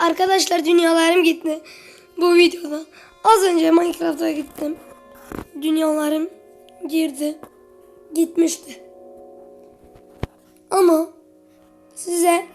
Arkadaşlar dünyalarım gitti. Bu videoda. Az önce Minecraft'a gittim. Dünyalarım girdi. Gitmişti. Ama size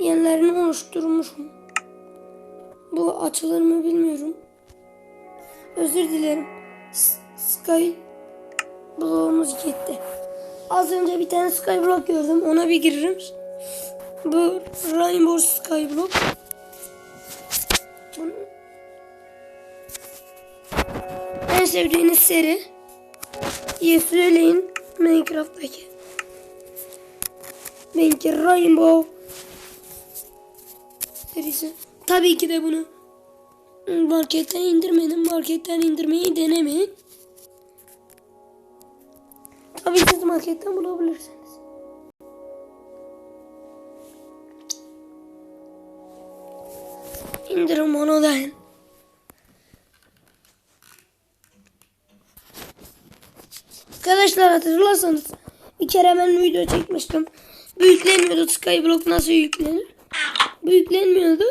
yenilerini oluşturmuşum. Bu açılır mı bilmiyorum. Özür dilerim. S- Sky bloğumuz gitti. Az önce bir tane skyblock gördüm. Ona bir giririm. Bu Rainbow Skyblock. En sevdiğiniz seri. İyi söyleyin Minecraft'taki. Benimki Rainbow serisi. Tabii ki de bunu marketten indirmedim. Marketten indirmeyi denemeyin. Tabii siz marketten bulabilirsiniz. İndirim onu da. Arkadaşlar hatırlarsanız bir kere ben video çekmiştim. Bu yüklenmiyordu Skyblock nasıl yüklenir? Bu yüklenmiyordu.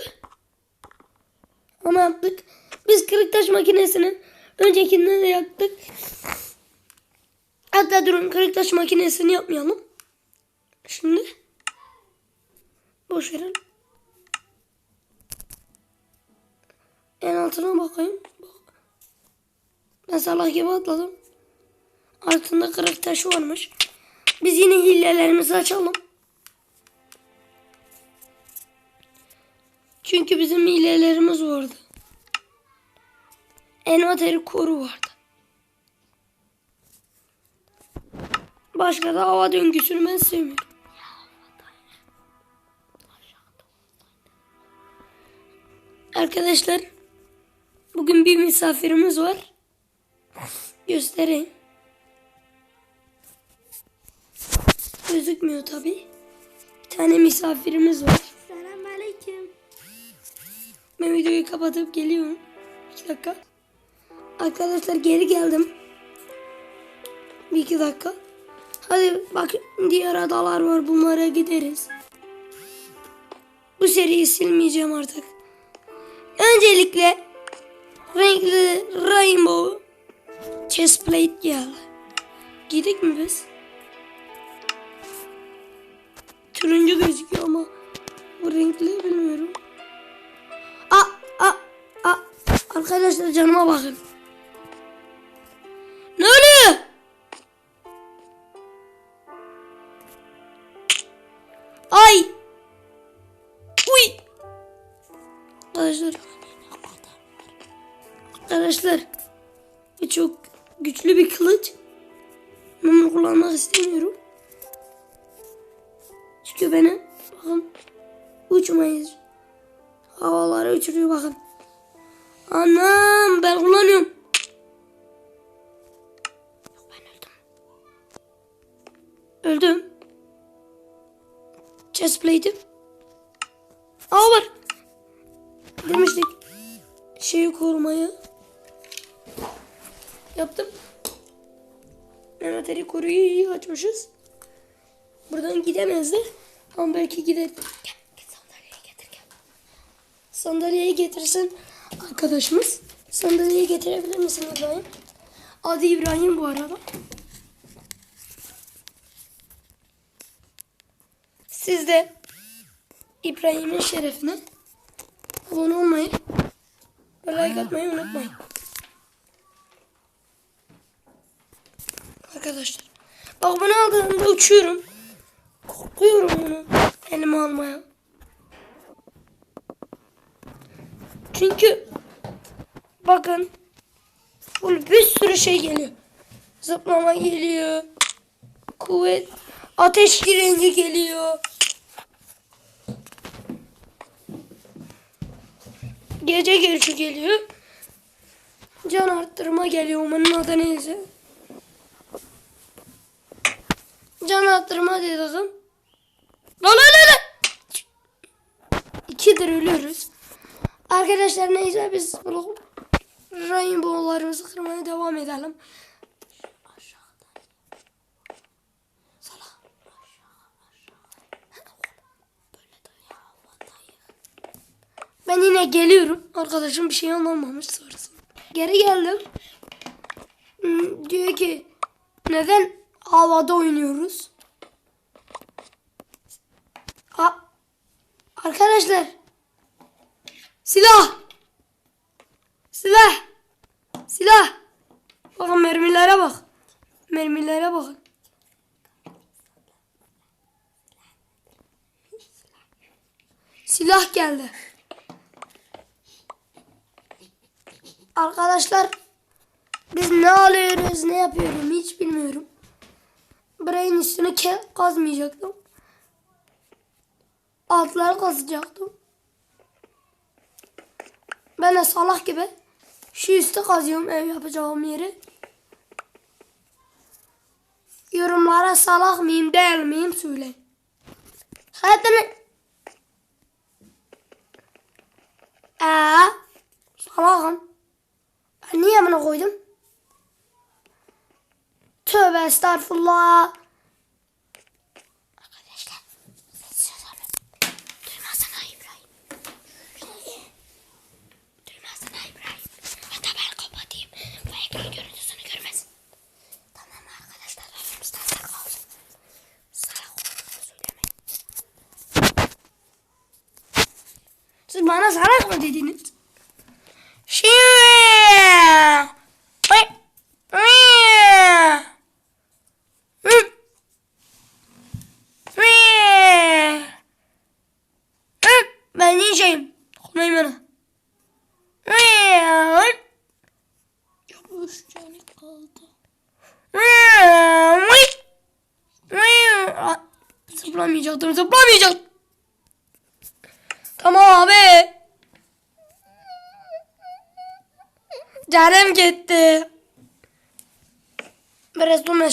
Yaptık. Biz kırık taş makinesini öncekinden de yaptık. Hatta durun kırık taş makinesini yapmayalım. Şimdi boş verin. En altına bakayım. Bak. Ben salak gibi atladım. Altında kırık taşı varmış. Biz yine hilelerimizi açalım. Çünkü bizim hilelerimiz vardı. Envateri koru vardı. Başka da hava döngüsünü ben sevmiyorum. Arkadaşlar bugün bir misafirimiz var. Göstereyim. Gözükmüyor tabi. Bir tane misafirimiz var. Selamünaleyküm. Ben videoyu kapatıp geliyorum. 2 dakika. Arkadaşlar geri geldim. Bir iki dakika. Hadi bak diğer adalar var bunlara gideriz. Bu seriyi silmeyeceğim artık. Öncelikle renkli rainbow chestplate geldi. Gidik mi biz? Turuncu gözüküyor ama bu renkli bilmiyorum. Aa, aa, aa. Arkadaşlar canıma bakın. Ne oluyor? Ay. Uy. Arkadaşlar. Arkadaşlar. Çok güçlü bir kılıç. Bunu kullanmak istemiyorum. Çünkü benim bakın uçmayız. Havalara uçuruyor bakın. Anam ben kullanıyorum. Yok ben öldüm. Öldüm. Chestplate'im. Aa var. Demiştik. Şeyi korumayı. Yaptım. Envateri koruyu iyi açmışız. Buradan gidemezler. Ama belki gider. Gel, git sandalyeyi getir gel. Sandalyeyi getirsin arkadaşımız. Sandalyeyi getirebilir misin İbrahim? Adı İbrahim bu arada. Siz de İbrahim'in şerefine abone olmayı ve like atmayı unutmayın. Arkadaşlar. Bak bunu aldığımda uçuyorum. Korkuyorum bunu elime almaya. Çünkü bakın full bir sürü şey geliyor. Zıplama geliyor. Kuvvet. Ateş direnci geliyor. Gece görüşü geliyor. Can arttırma geliyor. Onun adı neyse. Can arttırma dedim. Lan lan lan lan. İkidir ölüyoruz. Arkadaşlar neyse biz bu rainbow'larımızı kırmaya devam edelim. Ben yine geliyorum. Arkadaşım bir şey anlamamış sonrasında. Geri geldim. Hmm, Diyor ki neden havada oynuyoruz? A Arkadaşlar. Silah. Silah. Silah. Bakın mermilere bak. Mermilere bakın silah geldi. Arkadaşlar biz ne alıyoruz ne yapıyorum hiç bilmiyorum Brain üstüne kazmayacaktım altları kazacaktım. Ben de salak gibi şu üstü kazıyorum ev yapacağım yeri. Yorumlara salak mıyım değil miyim söyleyin. Zaten Eee salakım. Ben niye bunu koydum? Tövbe estağfurullah. Arkadaşlar olun. Duymazsana İbrahim. Duymazsana İbrahim. Hatta ben kapatayım. Bu ekran görüntüsünü. Tamam arkadaşlar aramızda sakal olsun. Salak olduğunu söylemeyin. Siz bana salak mı dediniz?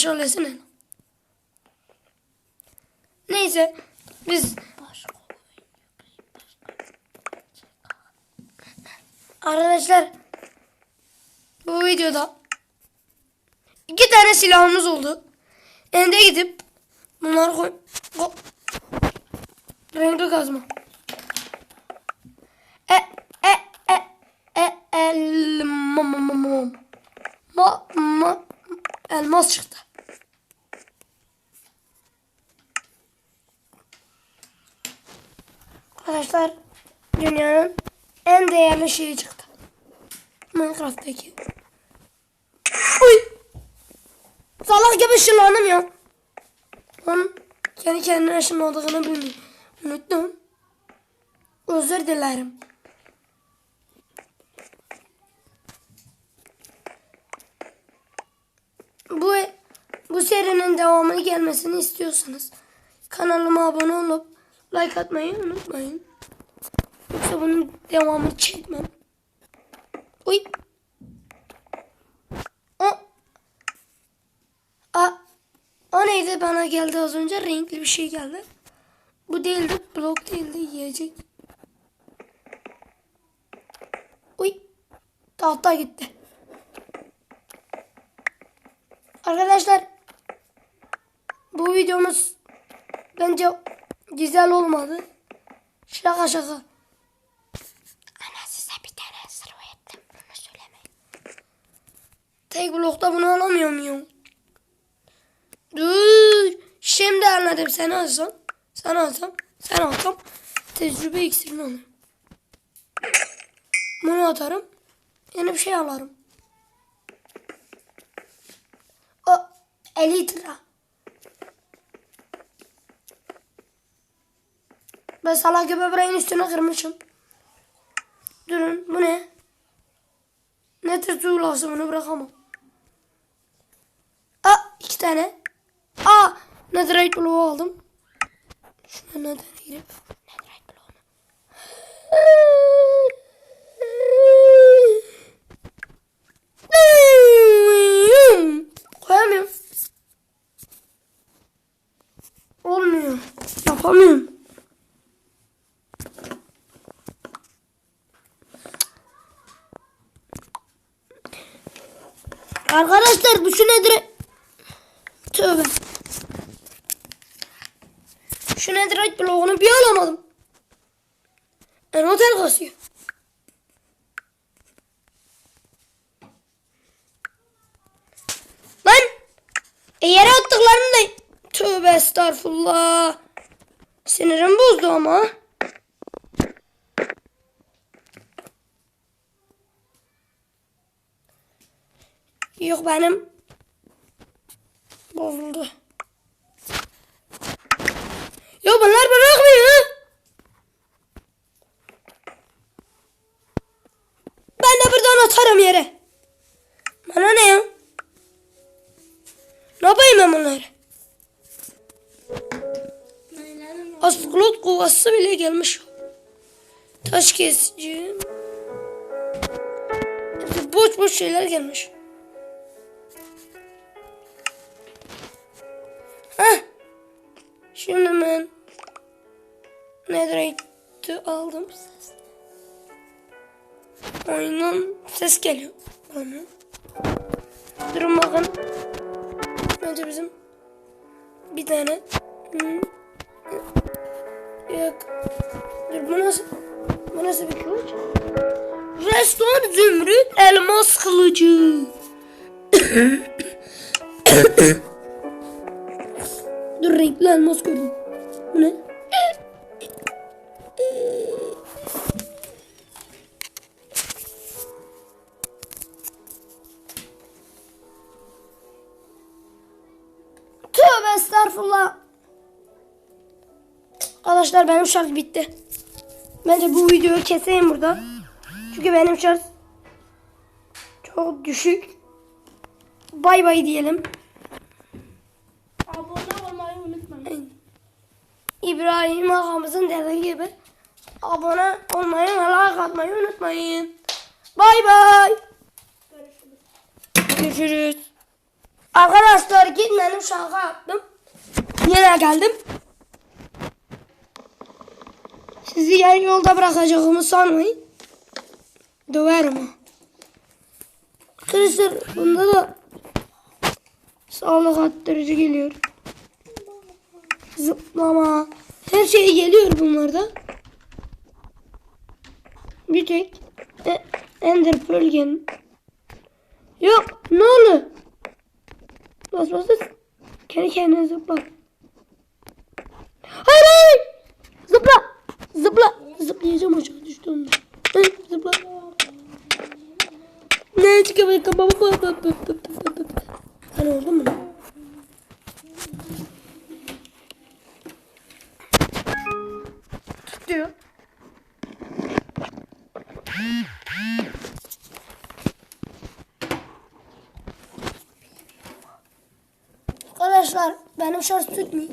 Meşalesine. Neyse biz Arkadaşlar bu videoda iki tane silahımız oldu. Ende gidip bunları koy... ko- Renkli kazma. E e e e el ma ma ma ma ma ma elmas çıktı. Arkadaşlar dünyanın en değerli şeyi çıktı. Minecraft'taki. Uy! Salak gibi ışınlandım ya. Onun kendi kendine ışınlandığını bilmiyorum. Unuttum. Özür dilerim. Bu bu serinin devamını gelmesini istiyorsanız kanalıma abone olup like atmayı unutmayın. Yoksa bunun devamını çekmem. Uy. O. A. O neydi bana geldi az önce renkli bir şey geldi. Bu değildi blok değildi yiyecek. Uy. Tahta gitti. Arkadaşlar bu videomuz bence güzel olmadı. Şaka şaka. Ana size bir tane sırrı ettim. Bunu söylemeyin. Tek blokta bunu alamıyor muyum? Dur. Şimdi anladım. Sen alsam. Sen alsam. Sen alsam. Tecrübe iksirini alırım. Bunu atarım. Yeni bir şey alırım. O 50 lira. Ben salak gibi böreğin üstüne kırmışım. Durun bu ne? Ne tür tuğlası bunu bırakamam. Aa iki tane. Aa netherite bloğu aldım. Şuna netherite girip netherite bloğunu. Koyamıyorum. Olmuyor. Yapamıyorum. Arkadaşlar bu şu nedir? Tövbe. Şu nedir bloğunu bir alamadım. Enotel kasıyor. Lan! E yere attıklarını da... Tövbe estağfurullah. Sinirim bozdu ama. Yok benim bozuldu. Yok bunlar bırakmıyor. Ben de buradan atarım yere. Bana ne ya? Ne yapayım ben bunları? Asklot kovası bile gelmiş. Taş kesici. Boş boş şeyler gelmiş. Heh. Şimdi ben Netherite'i aldım. Oyundan ses geliyor bana. Durun bakın. Önce bizim bir tane yok. Dur bu nasıl bu nasıl bir kılıç? Restoran zümrüt elmas kılıcı. Dur renkli elmas gördüm. Bu ne? Tövbe estağfurullah. Arkadaşlar benim şarj bitti. Bence bu videoyu keseyim burada. Çünkü benim şarj çok düşük. Bay bay diyelim. Abone olmayı unutmayın. İbrahim ağamızın dediği gibi abone olmayı ve like atmayı unutmayın. Bay bay. Görüşürüz. Arkadaşlar gitmedim şaka yaptım. Yine geldim. Sizi yarı yolda bırakacağımı sanmayın. Döverim ha. Arkadaşlar bunda da sağlık arttırıcı geliyor. Zıplama. Her şey geliyor bunlarda. Bir tek e, Ender Pearl gel- Yok ne olur. Bas bas bas. Kendi kendine zıpla. Hayır hayır. Zıpla. Zıpla. Zıplayacağım aşağı düştüm. Hı, Zıpla. Ne çıkıyor? Hani oldu mu? Benim şarj tutmuyor.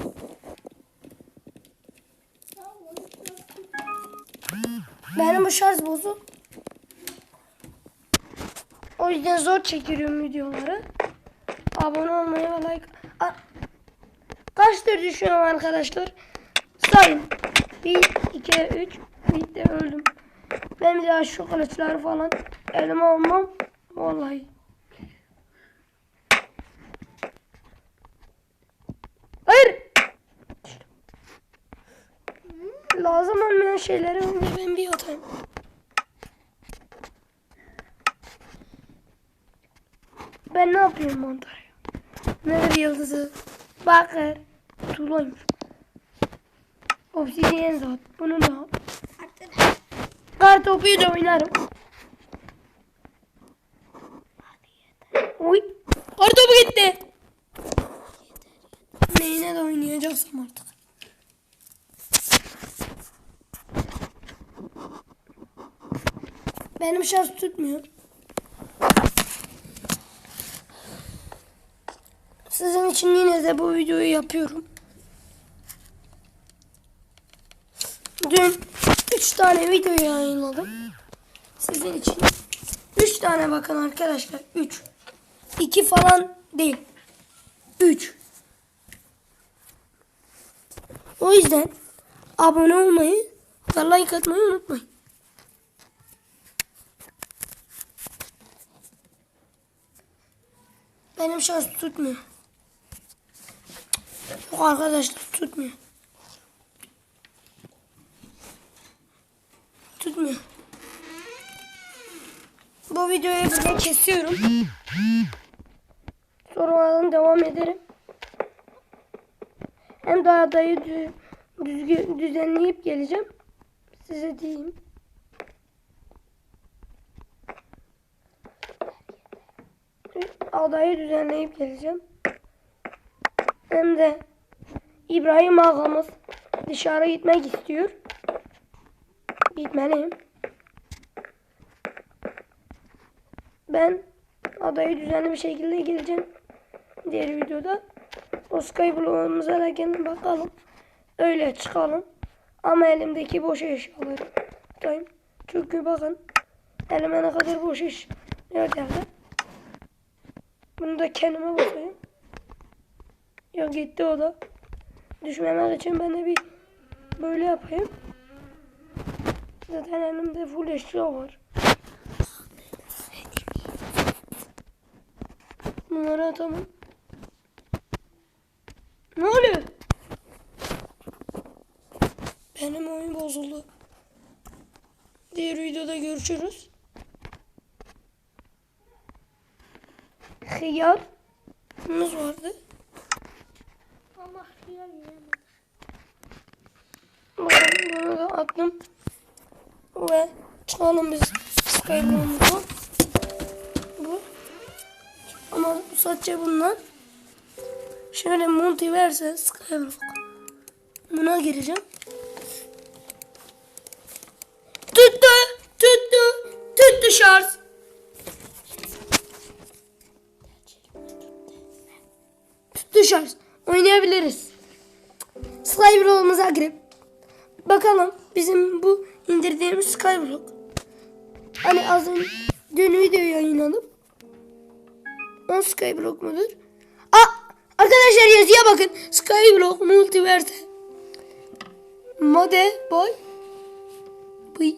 Benim bu şarj bozuk. O yüzden zor çekiyorum videoları. Abone olmayı ve like... A- Kaçtır düşünüyorum arkadaşlar. Sayın. 1, 2, 3. Bitti öldüm. Ben bir daha şu kılıçları falan elime almam. Vallahi. Şeyleri önce ben bir atayım. Ben ne yapıyorum mantar? Nedir yıldızı? Bakır. Tuğlaymış. Obsidiyen zat. Bunu da al. Kar topuyu da oynarım. Benim şarj tutmuyor. Sizin için yine de bu videoyu yapıyorum. Dün 3 tane video yayınladım. Sizin için. 3 tane bakın arkadaşlar. 3. 2 falan değil. 3. O yüzden abone olmayı ve like atmayı unutmayın. Benim şans tutmuyor. Yok arkadaşlar tutmuyor. Tutmuyor. Bu videoyu burada kesiyorum. Sonradan devam ederim. Hem de adayı dü- düzgün, düzenleyip geleceğim. Size diyeyim. Adayı düzenleyip geleceğim. Hem de İbrahim ağamız dışarı gitmek istiyor. Gitmeliyim. Ben adayı düzenli bir şekilde geleceğim. Diğer videoda. O Skyblock'umuza da gelin bakalım. Öyle çıkalım. Ama elimdeki boş eşyaları. Çünkü bakın elime ne kadar boş eşya geldi. Bunu da kendime basayım. Ya gitti o da. Düşmemek için ben de bir böyle yapayım. Zaten elimde full eşya var. Bunları atamam. Ne oluyor? Benim oyun bozuldu. Diğer videoda görüşürüz. Hıyar. Muz vardı. Allah hıyar yiyemez. Bakın bunu da attım. Ve çıkalım biz Skyblock'umuza. Bu. Ama sadece bundan. Şöyle multiverse Skyblock. Buna gireceğim. Şarj. Oynayabiliriz. Skyblock'umuza girip bakalım bizim bu indirdiğimiz Skyblock. Hani az önce dün video yayınladım. O Skyblock mudur? Aa, arkadaşlar yazıya bakın. Skyblock Multiverse. Mode boy. Boy.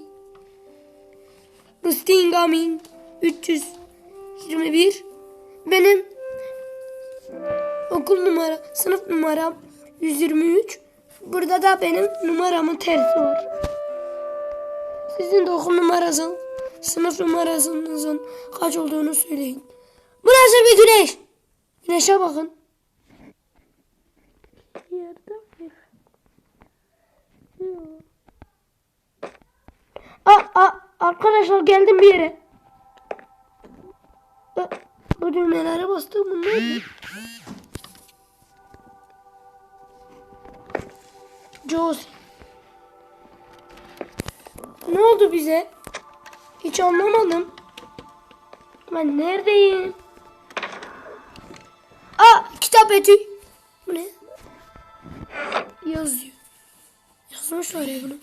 Rustin Gaming 321. Benim okul numara, sınıf numaram 123. Burada da benim numaramın tersi var. Sizin de okul numarasın, sınıf numarasınızın kaç olduğunu söyleyin. Burası bir güneş. Güneşe bakın. Aa, aa, arkadaşlar geldim bir yere. Aa, Bu düğmelere bastım bunlar Jaws. Ne oldu bize? Hiç anlamadım. Ben neredeyim? Aa kitap etü. Bu ne? Yazıyor. Yazmışlar ya bunu.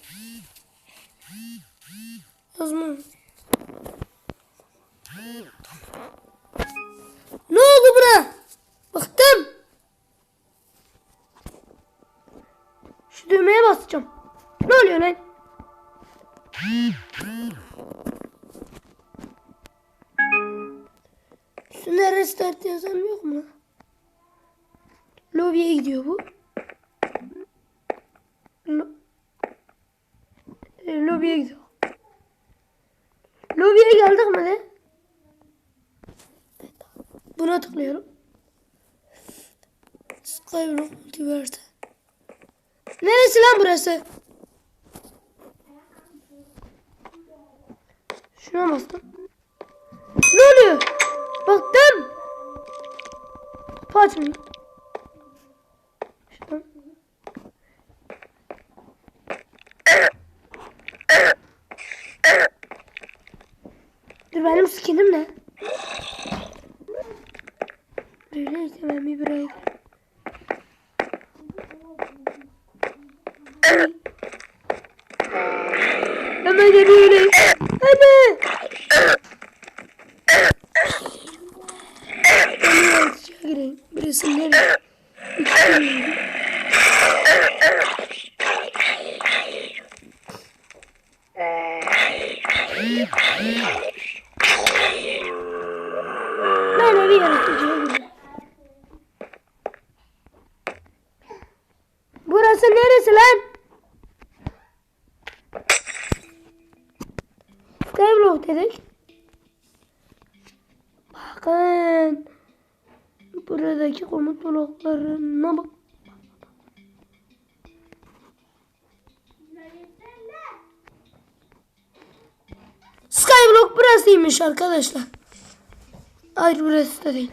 Yazan yok mu? Lobby'ye gidiyor bu. Lo e, lobiye gidiyor. Lobiye geldik mi de? Buna tıklıyorum. Skyblock Multiverse. Neresi lan burası? Şuna bastım. Ne oluyor? Baktım. Açmıyor. Şuradan. Dur benim skinim ne? Bakın. Buradaki komut bloklarına bak. Skyblock burasıymış arkadaşlar. Hayır burası da değil.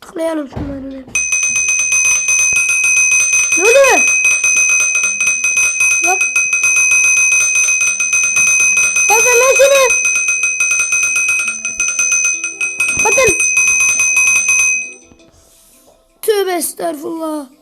Tıklayalım şunları. Ne oluyor? Estağfurullah.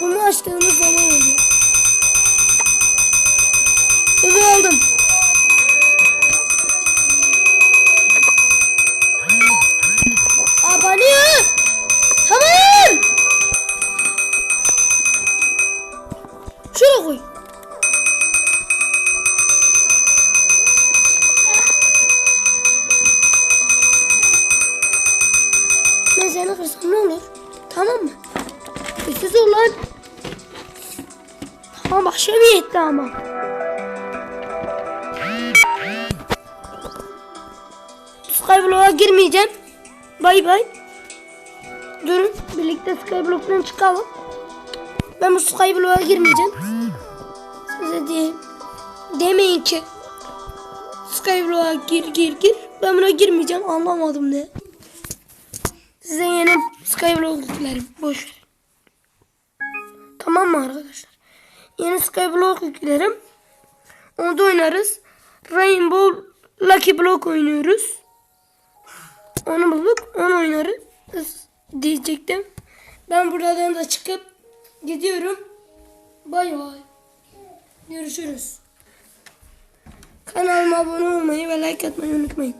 Bunu açtığımız zaman oluyor. Bunu aldım. Durun birlikte Skyblock'tan çıkalım. Ben bu Skyblock'a girmeyeceğim. Size diyeyim. Demeyin ki. Skyblock'a gir gir gir. Ben buna girmeyeceğim anlamadım ne. Size yeni Skyblock yüklerim. Boş ver. Tamam mı arkadaşlar? Yeni Skyblock yüklerim. Onda oynarız. Rainbow Lucky Block oynuyoruz. Onu bulduk. Onu oynarız. Diyecektim. Ben buradan da çıkıp gidiyorum. Bay bay. Görüşürüz. Kanalıma abone olmayı ve like atmayı unutmayın.